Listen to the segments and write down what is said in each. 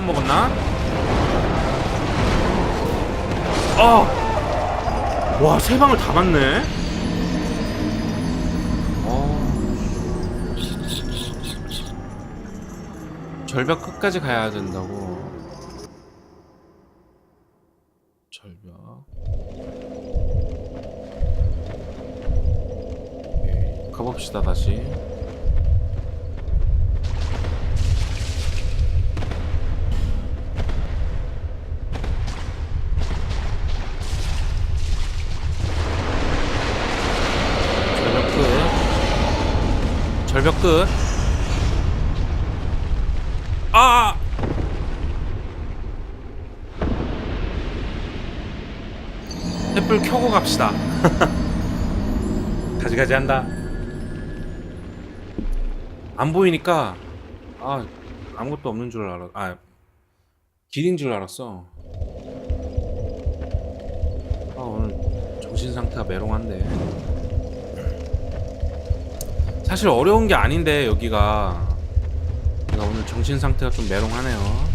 잘못 먹었나? 어! 와, 세 방을 다 맞네? 어. 절벽 끝까지 가야 된다고. 절벽. 오케이. 가봅시다, 다시. 절벽 끝. 아! 횃불 켜고 갑시다. 가지가지 한다. 안 보이니까 아 아무것도 없는 줄 알아. 아 길인 줄 알았어. 아 오늘 정신 상태가 메롱한데. 사실 어려운 게 아닌데 여기가. 내가 오늘 정신 상태가 좀 메롱하네요.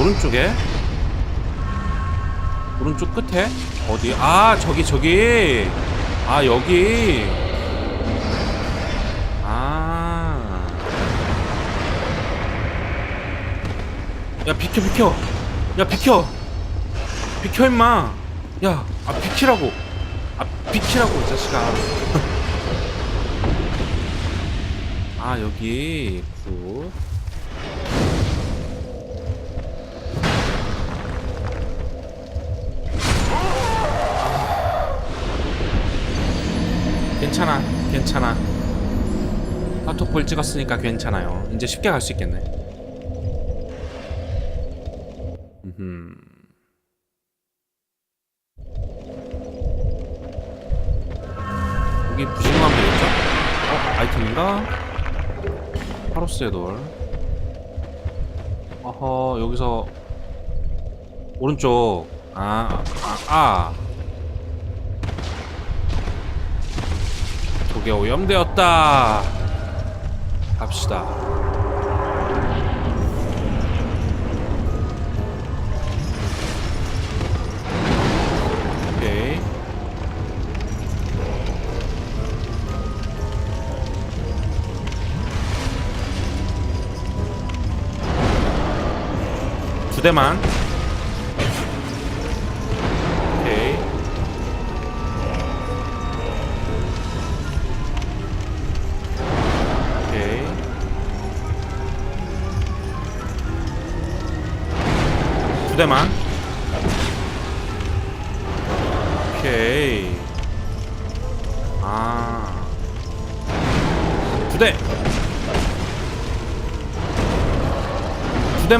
오른쪽에? 오른쪽 끝에? 어디? 아 저기 저기. 아 여기 야 비켜 비켜. 야 비켜. 비켜 임마. 야 아 비키라고. 아 비키라고 이 자식아. 아 여기. 굿. 괜찮아 괜찮아. 카톡 볼 찍었으니까 괜찮아요. 이제 쉽게 갈 수 있겠네 음흠. 여기 부신호하면 되겠죠? 어? 아이템인가? 파로스의 돌 어허 여기서 오른쪽 아, 아, 아. 독에 오염되었다 갑시다 오케이 두 대만. 오케이. 오케이. 두 대만 아두 대. 두대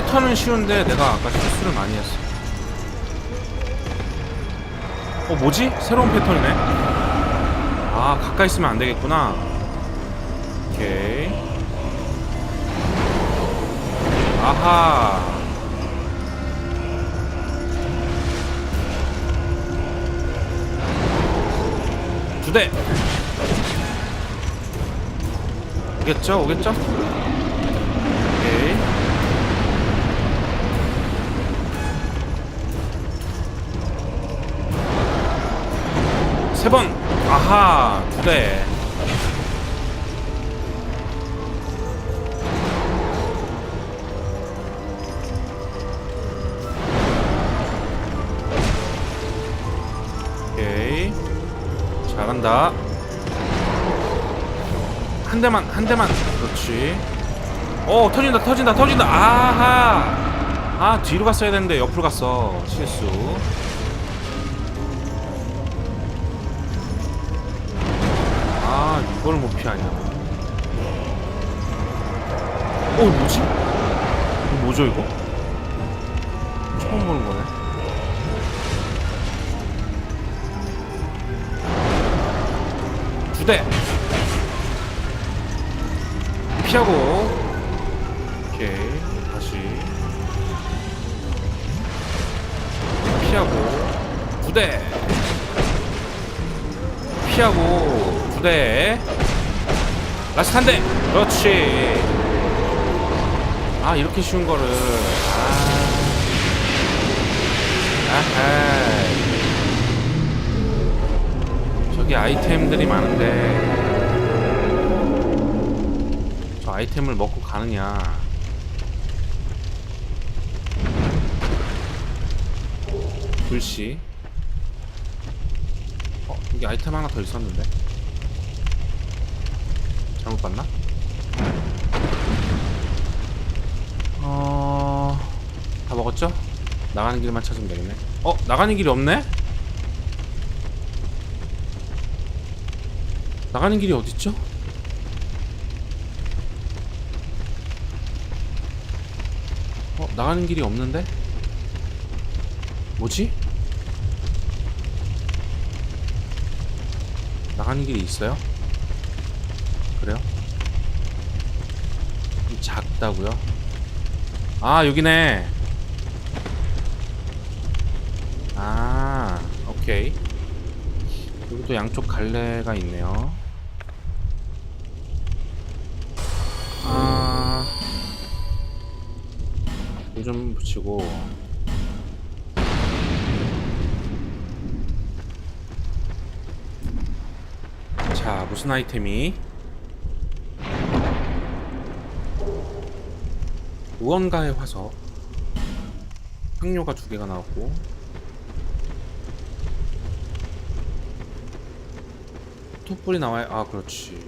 패턴은 쉬운데 내가 아까 실수를 많이 했어. 어, 뭐지? 새로운 패턴이네? 아, 가까이 있으면 안 되겠구나. 오케이. 아하. 두 대. 오겠죠? 오겠죠? 아하. 두 대. 오케이. 잘한다. 한 대만, 한 대만. 그렇지. 어, 터진다, 터진다, 터진다. 아하. 아 뒤로 갔어야 되는데 옆으로 갔어 실수 이걸 못 피하냐. 어 뭐지? 이거 뭐죠 이거? 처음 보는 거네. 두대. 피하고. 오케이 다시. 피하고. 두대. 피하고 두대 라스트 한 대 그렇지. 아 이렇게 쉬운 거를. 아. 아하. 저기 아이템들이 많은데. 저 아이템을 먹고 가느냐. 불씨. 어 여기 아이템 하나 더 있었는데 잘못 봤나? 어... 다 먹었죠? 나가는 길만 찾으면 되겠네 어? 나가는 길이 없네? 나가는 길이 어딨죠? 어? 나가는 길이 없는데? 뭐지? 나가는 길이 있어요? 좀 작다고요? 아 여기네. 아 오케이. 여기도 양쪽 갈래가 있네요. 아. 요즘 붙이고. 자 무슨 아이템이 무언가의 화석 항료가 두 개가 나왔고 톱불이 나와요 아 그렇지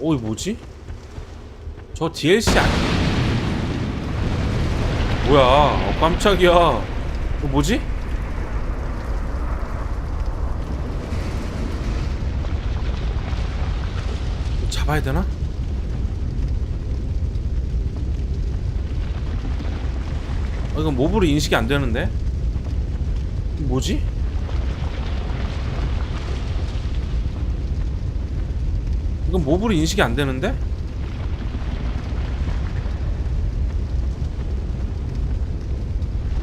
오 이거 뭐지? 저 DLC 아니 뭐야 어, 깜짝이야 이거 뭐지? 잡아야 되나? 어, 이건 몹으로 인식이 안 되는데? 뭐지? 이건 몹으로 인식이 안 되는데?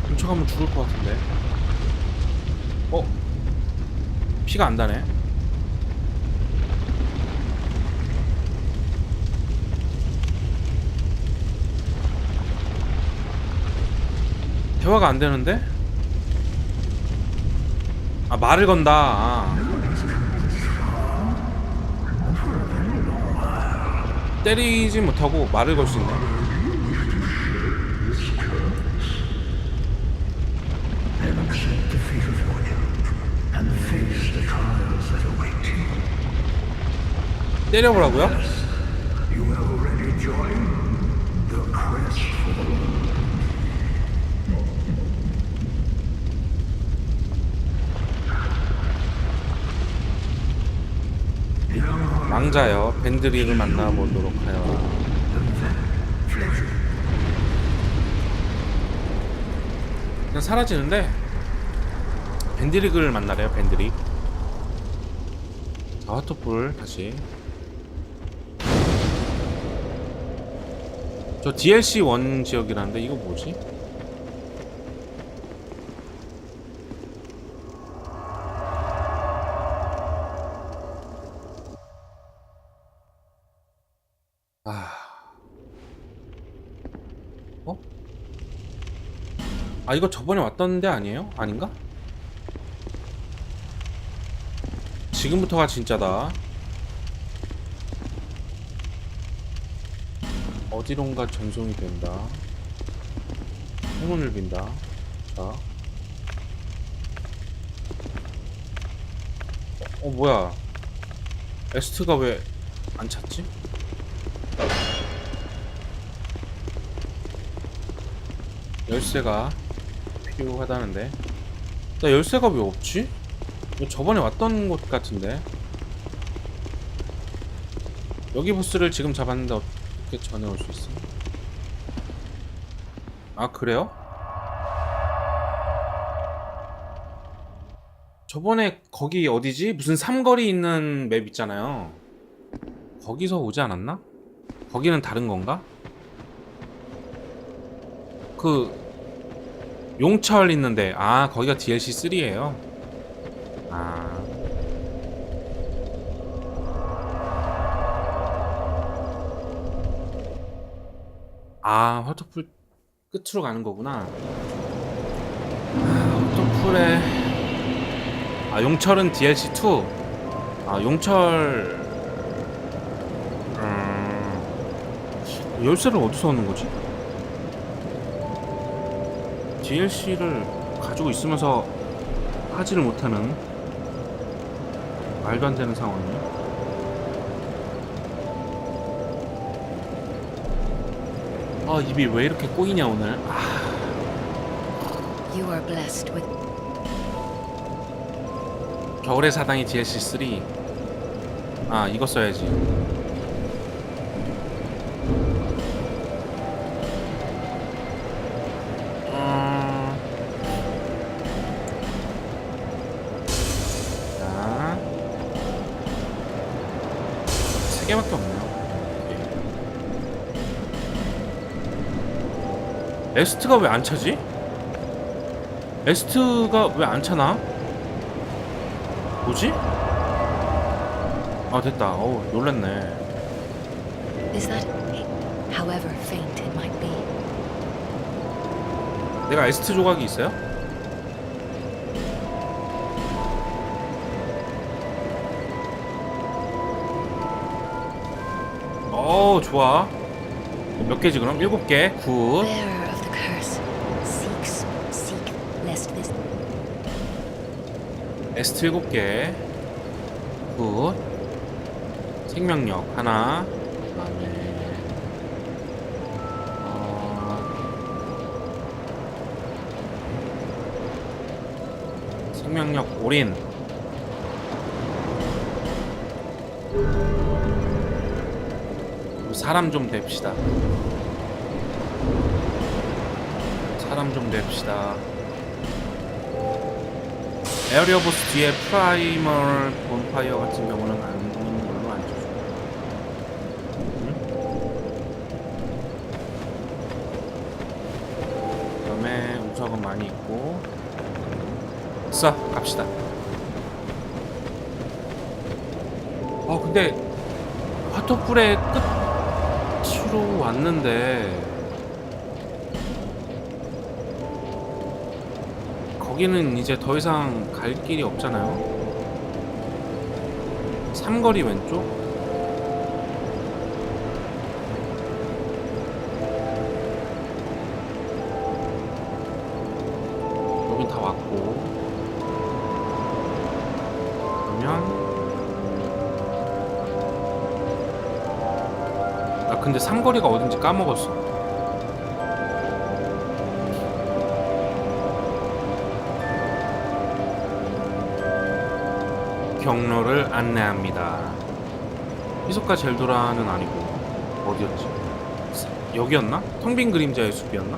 훔쳐가면 죽을 것 같은데. 어? 피가 안 나네. 대화가 안 되는데? 아 말을 건다. 아. 때리지 못하고 말을 걸 수 있네. 때려보라고요? 망자요. 밴드릭을 만나보도록 하여. 그냥 사라지는데 밴드릭을 만나래요. 밴드릭. 자, 화토불 다시. 저 DLC 원 지역이라는데 이거 뭐지? 아. 어? 아 이거 저번에 왔던 데 아니에요? 아닌가? 지금부터가 진짜다. 어디론가 전송이 된다. 행운을 빈다. 자. 어 뭐야? 에스트가 왜 안 찾지? 열쇠가 필요하다는데 나 열쇠가 왜 없지? 이거 저번에 왔던 곳 같은데 여기 보스를 지금 잡았는데 어떻게 전해올 수 있어? 아 그래요? 저번에 거기 어디지? 무슨 삼거리 있는 맵 있잖아요 거기서 오지 않았나? 거기는 다른 건가? 그 용철 있는데 아 거기가 DLC 3예요. 아. 아 화터풀 끝으로 가는 거구나. 아, 화터풀에 아 용철은 DLC 2. 아 용철 음... 열쇠를 어디서 얻는 거지? DLC를 가지고 있으면서 하지를 못하는 말도 안 되는 상황이에요. 아 입이 왜 이렇게 꼬이냐 오늘. 아 You are blessed with 겨울의 사당이 DLC 3. 아 이거 써야지. 에스트가 왜 안 차지? 에스트가 왜 안 차나? 뭐지? 아 됐다. 어우 놀랐네. is that however faint it might be. 내가 에스트 조각이 있어요? 어 좋아. 몇 개지 그럼? 일곱 개. 굿. Bearer 에스트 일곱 개. 굿. 생명력 하나. 그 다음에 어... 생명력 올인. 사람 좀 됩시다. 사람 좀 됩시다. 에어리어 보스 뒤에 프라이멀 본파이어 같은 경우는 안 보는 걸로 안 주죠. 그다음에 우석은 많이 있고. 써 갑시다. 어 근데 화토불의 끝으로 왔는데 거기는 이제 더 이상 갈 길이 없잖아요. 삼거리 왼쪽? 여긴 다 왔고 그러면 나 근데 삼거리가 어딘지 까먹었어. 경로를 안내합니다. 희석가 젤도라는 아니고 어디였지? 여기였나? 텅 빈 그림자의 숲이었나?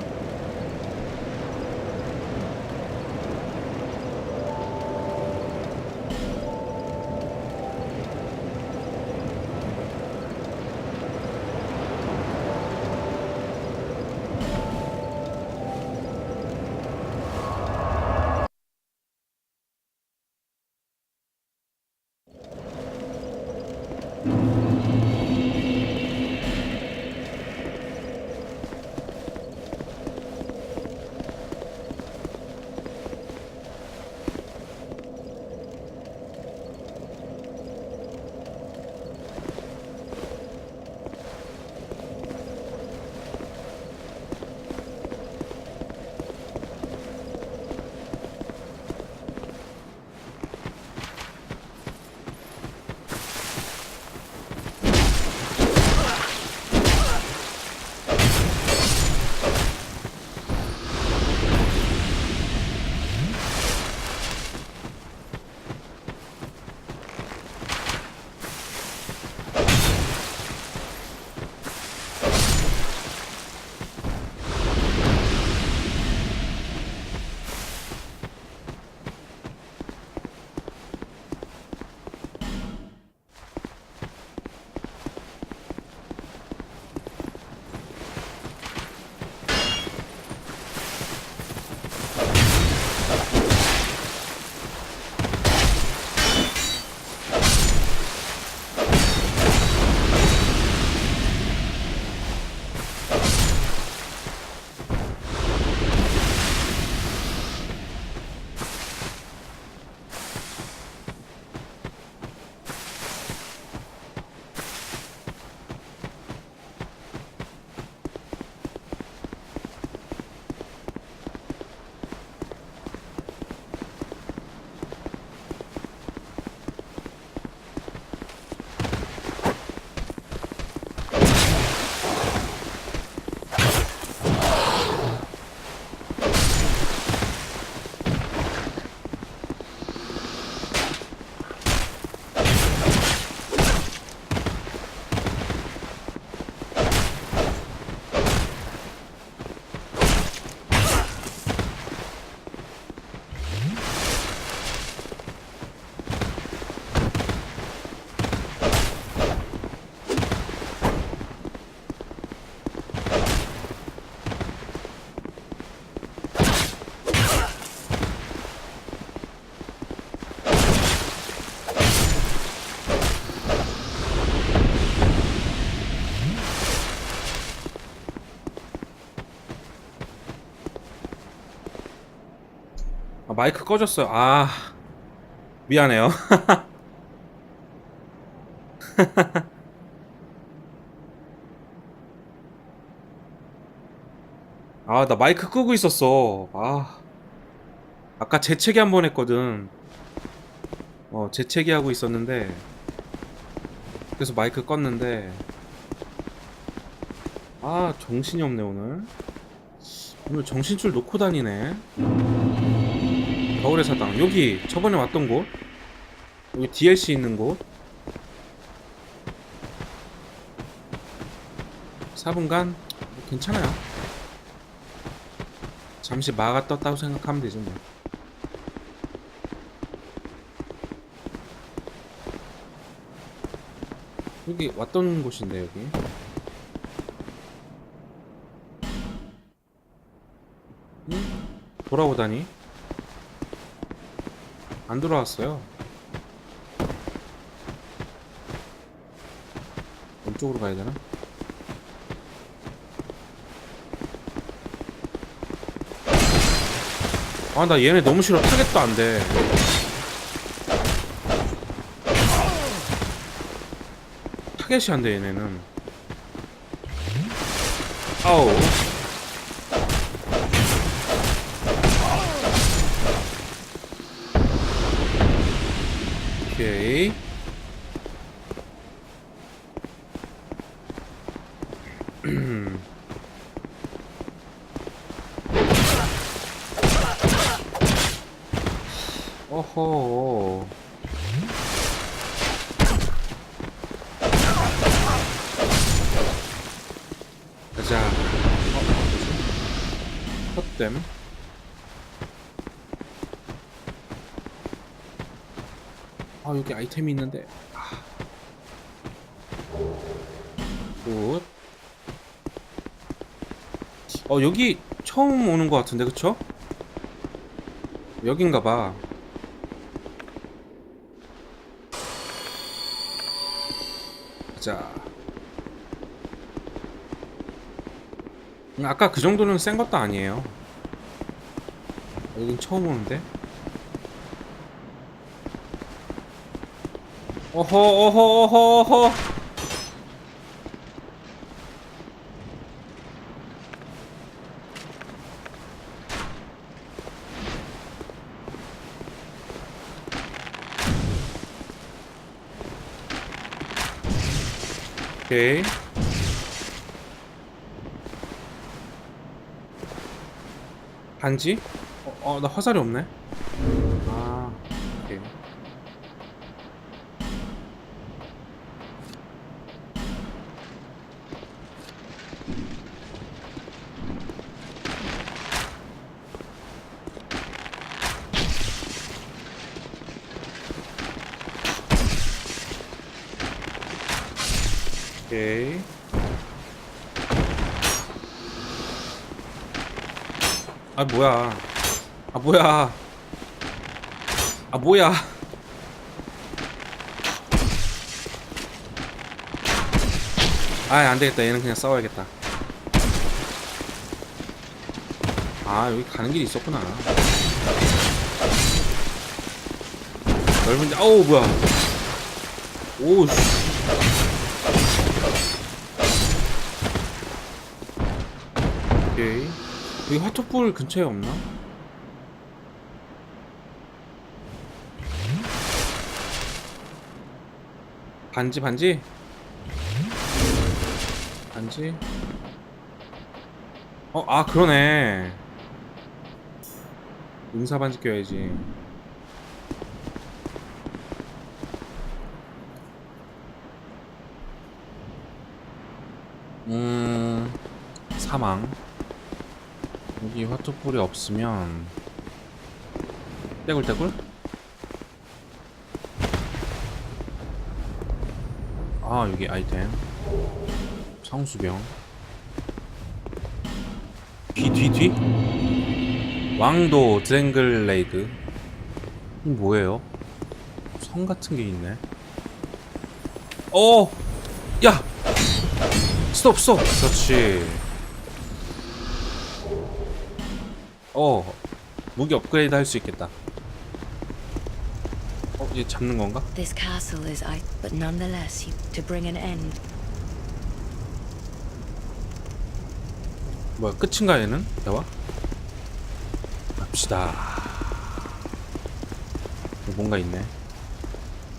아, 마이크 꺼졌어요. 아 미안해요. 아 나 마이크 끄고 있었어. 아 아까 재채기 한 번 했거든. 어 재채기 하고 있었는데 그래서 마이크 껐는데 아 정신이 없네 오늘. 오늘 정신줄 놓고 다니네. 겨울의 사당 여기 저번에 왔던 곳. 여기 DLC 있는 곳. 4분간? 뭐 괜찮아요. 잠시 마가 떴다고 생각하면 되지 뭐. 여기 왔던 곳인데 여기. 응? 돌아오다니 안 돌아왔어요. 왼쪽으로 가야 되나? 아, 나 얘네 너무 싫어. 타겟도 안 돼. 타겟이 안 돼, 얘네는. 아우. 어허. 가자. 헛댐. 아 여기 아이템이 있는데 아. 굿. 어 여기 처음 오는 것 같은데 그쵸? 여긴가봐 자. 음, 아까 그 정도는 센 것도 아니에요. 여긴 처음 오는데? 어허 어허 어허 어허 오케이 반지? 어, 어, 나 화살이 없네 아 오케이 오케이. 아 뭐야? 아 뭐야? 아 뭐야? 아 안되겠다 얘는 그냥 싸워야겠다 아 여기 가는 길이 있었구나 넓은데 어우 뭐야 오우 오케이. 여기 화투볼 근처에 없나? 반지 반지? 반지? 어, 아 그러네. 응사 반지 껴야지. 음, 사망. 여기 화투볼이 없으면 떼굴떼굴? 아 여기 아이템 성수병 뒤뒤 뒤? 왕도 드랭글레이드 이 뭐예요? 성 같은 게 있네 어! 야! 스톱 스톱 그렇지 어 무기 업그레이드 할 수 있겠다. 어, 얘 잡는 건가? This castle is I, but nonetheless, to bring an end. 뭐야, 끝인가 얘는? 대화? 갑시다. 여기 뭔가 있네.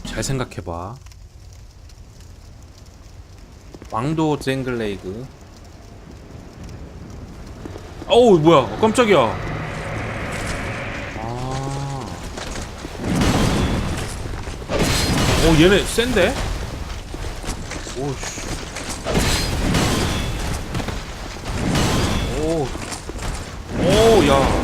잘 생각해봐. 왕도 쟁글레이그. 어우, 뭐야, 깜짝이야. 아. 오, 얘네 센데? 오씨. 오. 오, 야.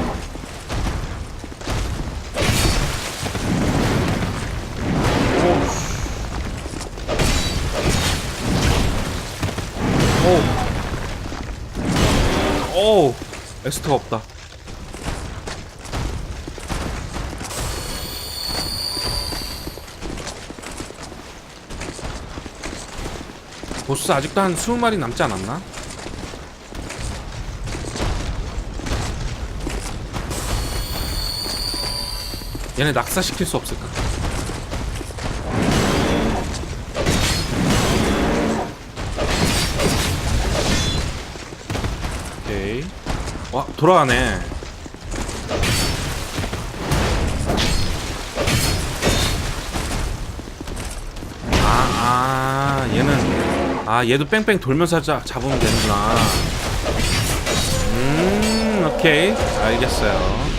오. 엑스트가 없다. 보스 아직도 한 20마리 남지 않았나? 얘네 낙사시킬 수 없을까? 돌아가네. 아, 아, 얘는, 아, 얘도 뺑뺑 돌면서 자, 잡으면 되는구나. 음, 오케이. 알겠어요.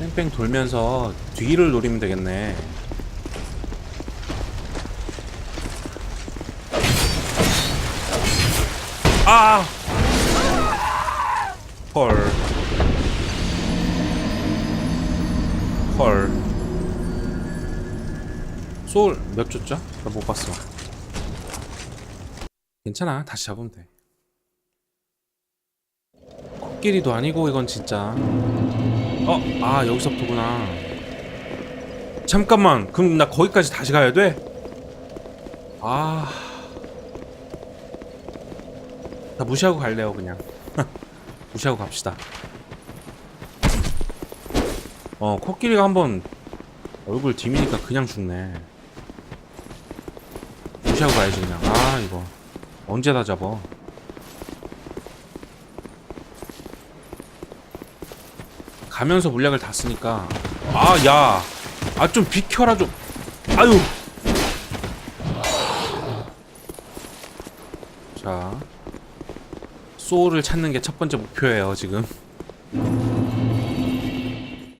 뺑뺑 돌면서 뒤를 노리면 되겠네. 아! 헐. 헐. 소울 몇 줬죠? 나 못 봤어. 괜찮아. 다시 잡으면 돼. 코끼리도 아니고 이건 진짜. 어, 아 여기서부터구나. 잠깐만, 그럼 나 거기까지 다시 가야 돼? 아, 다 무시하고 갈래요 그냥. 무시하고 갑시다. 어, 코끼리가 한번 얼굴 뒤미니까 그냥 죽네. 무시하고 가야지 그냥. 아 이거 언제 다 잡어? 가면서 물약을 다 쓰니까 아 야 아 좀 비켜라 좀 아유 자 소울을 찾는 게 첫 번째 목표예요 지금